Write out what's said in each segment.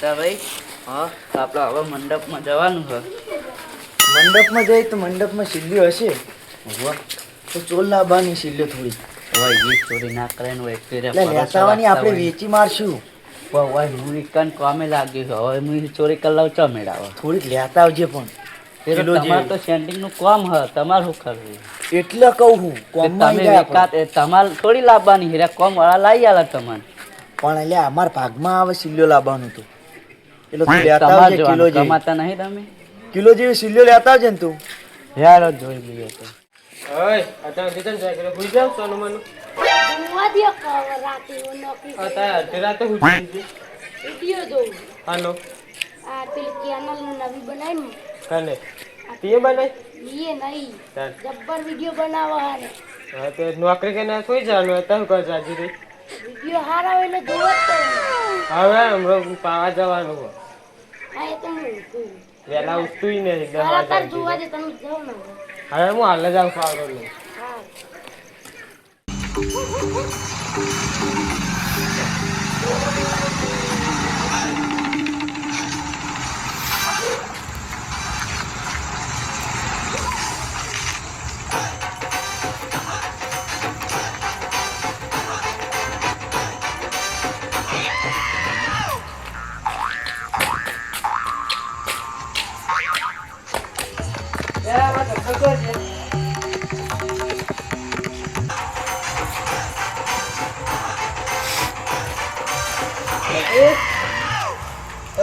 ભાઈ. હા આપણે હવે મંડપમાં જવાનું છે. મંડપમાં જઈએ તો મંડપમાં સિલ્લી હશે? તો ચોલ લાવવાની સિલ્લી થોડી. હવે એ ચોરી ના કરે આપણે વેચી મારશું. વાહ હું એકન કામે લાગ્યું છે. હવે હું ચોરી કરી લઉં ચો મેળાવા? થોડીક લેતા આવજે પણ. તમારે. તો સેન્ટિંગનું હ તમારે શું કરવું? એટલે કહું હું તમે તમારે થોડી લાવવાની હીરા કોમ વાળા લાવી આલા તમને પણ એટલે અમારા ભાગમાં આવે સિલ્લો લાવવાનું હતું એટલે તું લેતા આવજે કિલો જેવી. કમાતા નહીં તમે? કિલો જેવી શિલ્લીઓ લેતા આવજે ને તું. યાર જોઈ લઈએ તો. ઓય કિચન જાય? ભૂઈ જાવ સોનું મનું દ્યો રાતે હું નોકરી અત્યારે અડધી રાતે હું જઈ વીડિયો હાલો. આ પેલી કેનલનું નવી બનાવી કને તે બનાય? ને નહીં. જબ્બર વીડિયો બનાવવા હારે. હા તે નોકરી કે ના સુઈ જવાનું અત્યારે હું કરશે આજે રે વીડિયો હારા હોય જોવો પડે. હવે હમણાં પાવા જવાનું હો એ તો હું. ઉઠતું જોવા દે તમે ને હવે. હું હાલ જ આવું પાવડર લઉં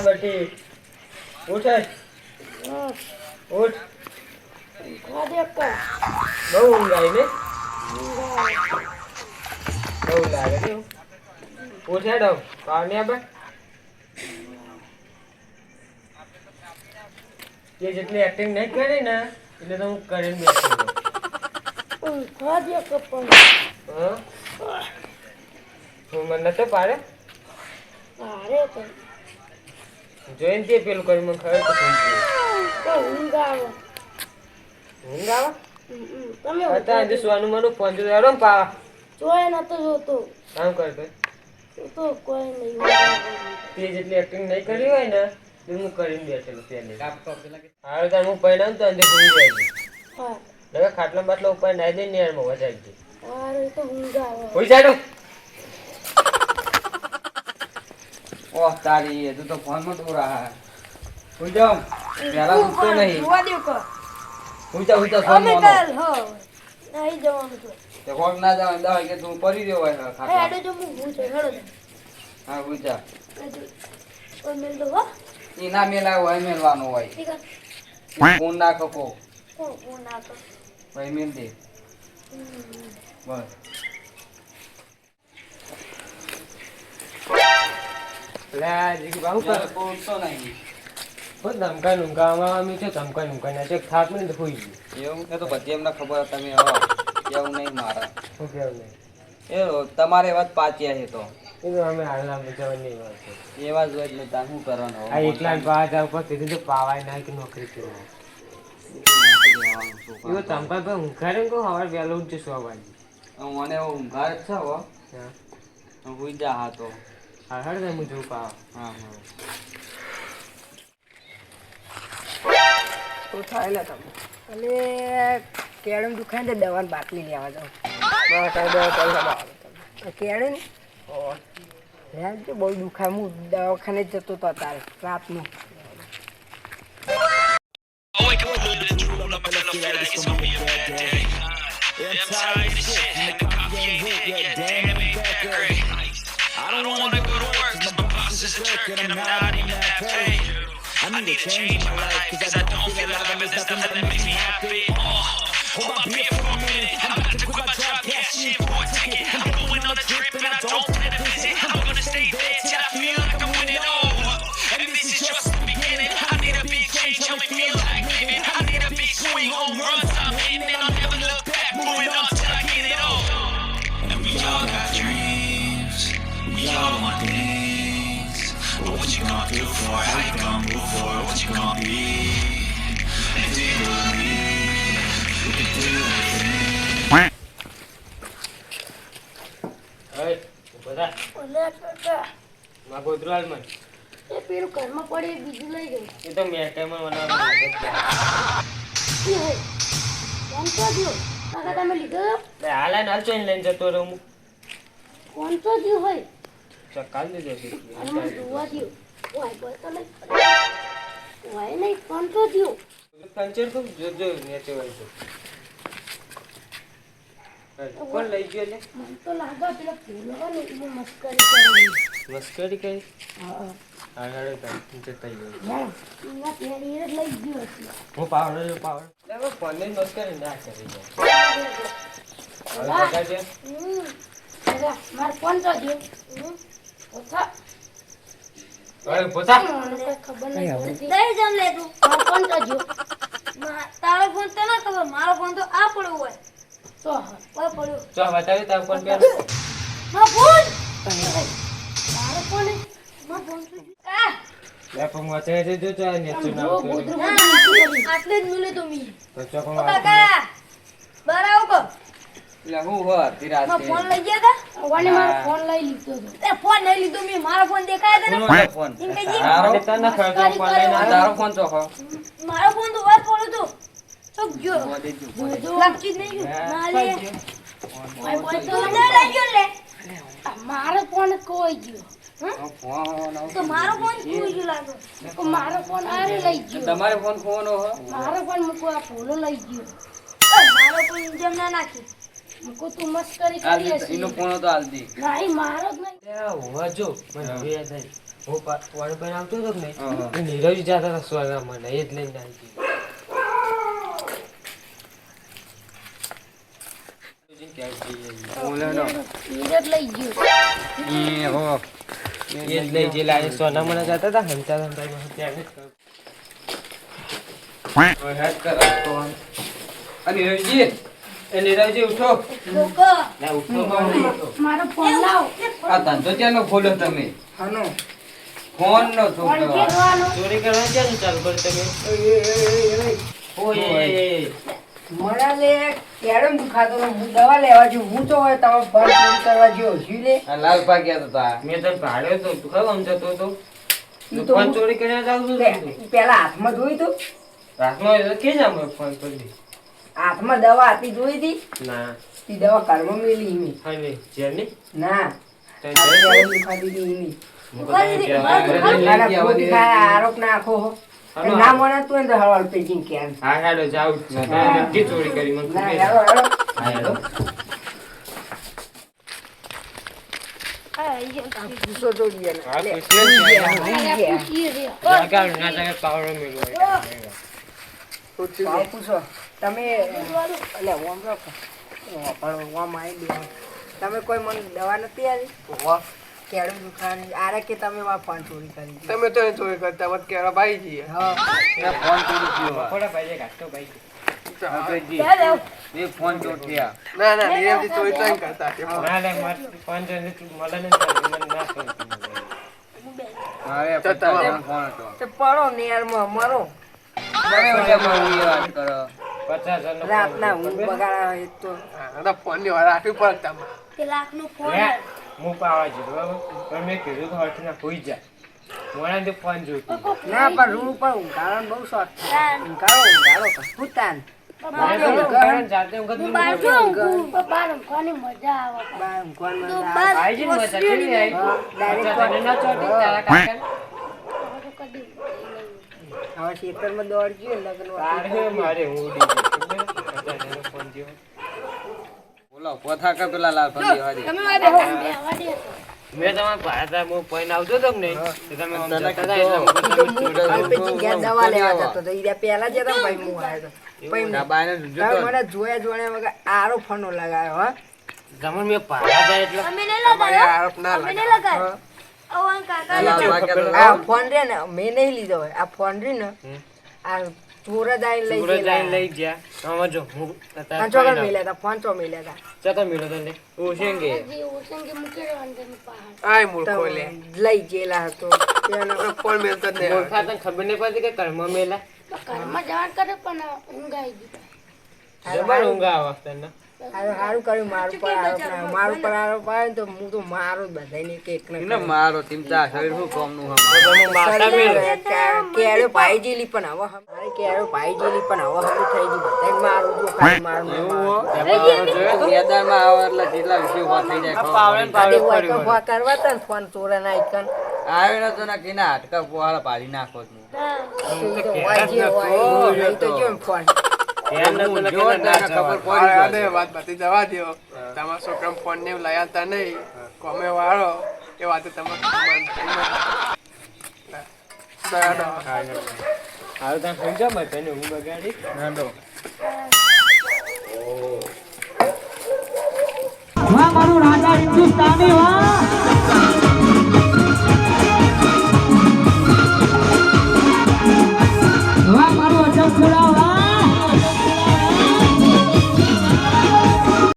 બેટી ઉઠે. બહુ ઊંઘ આવી ને બહુ લાગે ઉઠે ડો પાવ ને આપણે તે જેટલી એક્ટિંગ નહીં કરી ને એટલે તો હું કરીને બેસી. ઊંઘવા દ્યો કર હું? મને નતો પાડે? પાડે તો. જોઈને તે પેલું કરી મને ખબર પડી તો ઊંઘ આવે ઊંઘ આવે. તમે હતા આજે સુવાનું મને ફોન જોતો હેડો ને પા જોઈ નતો જોતો. કામ કરતો તો કોઈ નહીં. તે જેટલી એક્ટિંગ નહીં કરી હોય ને તે હું કરીને બેઠેલો પહેલે હારું તાર હું પહેલા ને તો અંદર ભૂલી જાય છે. હા. હવે ખાટલા બાટલા ઉપર નાઈ દઈ ને વધારી તો ઊંઘ આવે. હોઈ જાડો ઓહ તારી એ તો ફોનમાં તો રહા. હું જાઉં. પેલા ઉઠતો નહીં. જોવા દ્યો કર. ઉઠા ઉઠા ફોનમાં કાલ હો નહીં જવાનું તો. તે ના જવા દવા કે તું પડી રહ્યો હોય હેડો જો હું હેડો. હા મેલ દો હો મેલા ના હોય મેલવાનું હોય. ફોન ના કોણ ભાઈ મેલ દે. બસ. લે જીગી બાહુ નહીં હું ધમકા નુમકા આમાં છે ધમકા નુમકા ના છે. થાક તો ગયું. એવું? એ તો બધી એમને ખબર તમે હવે કેવું નહીં મારા. શું કેવું નહીં. એ તમારે વાત પાચ્યા છે તો. એ તો અમે હાલના જવાની વાત છે. એવા જ હોય એટલે તાર શું કરવાનું? આ એકલા પાવા જાવ પર કીધું તો પાવાય ના કે નોકરી કરી એવું ઊંઘાડે ને કહું? સવારે વહેલું ઉઠજે સો વાગે. મને ઊંઘાર જ છે હો. હા. જા હા તો. હા હળ હું જોઉં પાવ. હા હા. શું થાય લે તમે? અને કેળું દુખાય ને દવાની બાટલી લેવા જાઉં. કેળું ને? યાર તો બહુ દુખાય હું દવાખાને જતો હતો તારે રાતનું I need to change my life 'cause I don't feel like I'm nothing that makes me things. But what you gonna do for it? How you gonna move for it? What you gonna be? And do you believe we can do anything? હવે બધા ઓલે કાકા માં ગોદરાલમાં એક પેલું ઘરમાં પડે એ બીજું લઈ ગયું એ તો મેં કઈ બનાવવાનું જ. એ ફોન તો દ્યો કાકા તમે લીધો હાલ હાલ ચોઈને લઈને જતો રહું હું ફોન તો દ્યો હોય ચકાલ લીધો છે દ્યો. વાય તો પંચર નેચે કોણ લઈ ગયો લે? મને તો લાગે પેલા ફૂલો હોય મસ્કરી કરી મસ્કરી કરી? હા હા. હાડો તાર જતા રહ્યો હા પેલી એ લઈ ગયો હું પાવડો જો પાવડો? લે ફોનની મસ્કરી ના કરી જાય હવે. છે હમ. મારે ફોન તો હમ. તારો જો મિલે તો મી તો ચો પણ કાકા બાર આવો કો એટલે હું હો ધીરાજ મારો ફોન લઈ ગયા તા? વાને મારો ફોન લઈ લીધો તો. ફોન લઈ લીધો મી મારો ફોન દેખાય લઈને તારો? ચોખો મારો ફોન તો વાર પડ્યો તો તો ગયો. જોવા દેજો. લાગતી જ નહીં ગયો. ના લે. ઓય બોય તો લઈ ગયો લે. મારો ફોન કોઈ ગયો. તો મારો ફોન કોઈ ગયો લાગે. મારો ફોન આરે લઈ ગયો. તમારે ફોન ખોવાનો હો? મારો ફોન મૂકો આ ફોલો લઈ ગયો. મારો ફોન જેમ ના નાખી. મૂકો તું મસ્કરી કરી હશે. એનો ફોન હતો હાલ નહીં મારો જ નહીં. હોવા જો મને હવે યાદ હું વાળ પર હતો કે નહીં? હા, હા. એ નીરજ જતા હતા સ્વર્ગા મને એ જ લઈને આવી ગઈ. બોલે નો. નીરજ લઈ ગયો. એ હો. એ જ લઈ ગયેલા એ સોના મને જતા હતા હંતા હંતા ત્યાં કર અને રવજી એ નીરવજી ઉઠો. લે, ઉઠો. મારો ફોન લાવ. આ ધંધો ત્યાંનો ખોલ્યો તમે? હાનો. ફોન નો છોકરો ચોરી કરવા ક્યાં ચાલુ કરો તમે? ઓય, લે કેરમ દુખાતો હું દવા લેવા જો હું તો હોય તમે ફોન ચોરી કરવા છું લે? આ લાલ હતા મેં તો ભાડ્યો તો. તું આમ જતો હતો? તો ફોન ચોરી કરીને જાઉં છું પેલા હાથમાં જોઈ તું? હાથમાં કે જ આમ ફોન કરી હાથમાં દવા હતી જોઈ હતી? ના. ઈ દવા ઘરમાં મેલી ઈમી હા નહીં જેની ના તો આ ખાધી હતી ઈમી આરોપ નાખો ના મને તું હળવળ પેકિંગ હા હેડો જાઉં નક્કી ચોરી કરી? મને ના હેડો. હેડો પૂછો. તમે એટલે ઓમ રાખો. પણ ઓમ આવી ગયો. તમે કોઈ મને દવા નથી આવી કેળું દુખાવાની આરે કે તમે વા ફોન ચોરી કરી તમે તો એ ચોરી કરતા વખત કેળા ભાઈ જઈએ હા. ફોન ચોરી થયો. થોડા ભાઈ ઘાટો ભાઈ. ફોન ચોર ના ના નિયમથી ચોરી તો કરતા ના ને મળે ને પડો નેરમાં મરો. તમે ઓલા માં વાત કરો? રાતના હું બગાડા હોય તો. હા ફોનની વાર રાખવી પડે તમારે. કે લાખનો ફોન હું પાવા છું બરાબર? પણ મેં કીધું કે હઠ ના હોઈ જા. મોડા ફોન જોતું ના પણ રૂમ ઉપર ઊંઘાડો બહુ શોખ. ઊંઘાડો ઊંઘાડો ભૂતાન હું. જો પણ મજા આવે. હવે ખેતરમાં દોડજો લગ્ન તારે મારે હું ફોન થયો. બોલો પોથા કે પેલા લાલ તમે મેં તમારા હું. આવતો તમે દવા લેવા જતો ઈ ભાઈ હું આવ્યો તો મને જોયા જોયા વગર આરો ફનો લગાવ્યો હા. મેં આવ્યા એટલે લગાયો? આરોપ ના લગાયો? આ ફોન રે ને મેં નહીં લીધો હોય. આ ફોન રે ને આ ચોર લઈ સુરત લઈ ગયા. આમાં હું આ અત્યારે મેલ્યા હતા ફોન ચો મેલ્યા હતા. આવું. ચતો તને ઓશેંગે જે ઓસંગે મૂકી પહાડ. આય મૂર્ખો લે. લઈ ગયેલા હતો. ત્યાંનો ફોન મેલતો જ નહીં મૂર્ખા તને ખબર નહીં પડતી કે કર્મ મેલા? તો ઘરમાં કરે પણ ઊંઘ આવી ગઈ. જબર ઊંઘ આવે તને. હારું હારું કર્યું મારું પર આરોપ મારું પર આરોપ આવે તો હું તો મારું બધાને એક એક ને મારો ચિંતા શરીર શું કામનું હે? કેળો ભાઈ જેલી પણ હવે હમ- કેળો ભાઈ જેલી પણ હવે હમ થઈ ગઈ બધાને મારું જો ખાલી મારું ને મારું. મેદાનમાં આવે એટલે જેટલા વિષય વાત થઈ જાય ખબર પડી. આદે હોય તો ફોન કરવા તા ફોન ચોરા ના આઈકન. આવ્યો નતો ને કીના હાડકા પોહાળા પાડી નાખો જ. તો જો ફોન. વાત બધી જવા દ્યો. તમારા છોકરા ફોન ને લાયા નહીં. કોમે વાળો એ વાત તમે હાલ તમે સમજો બધાને હું બગાડી. મારું રાજા હિન્દુસ્તાની વાહ.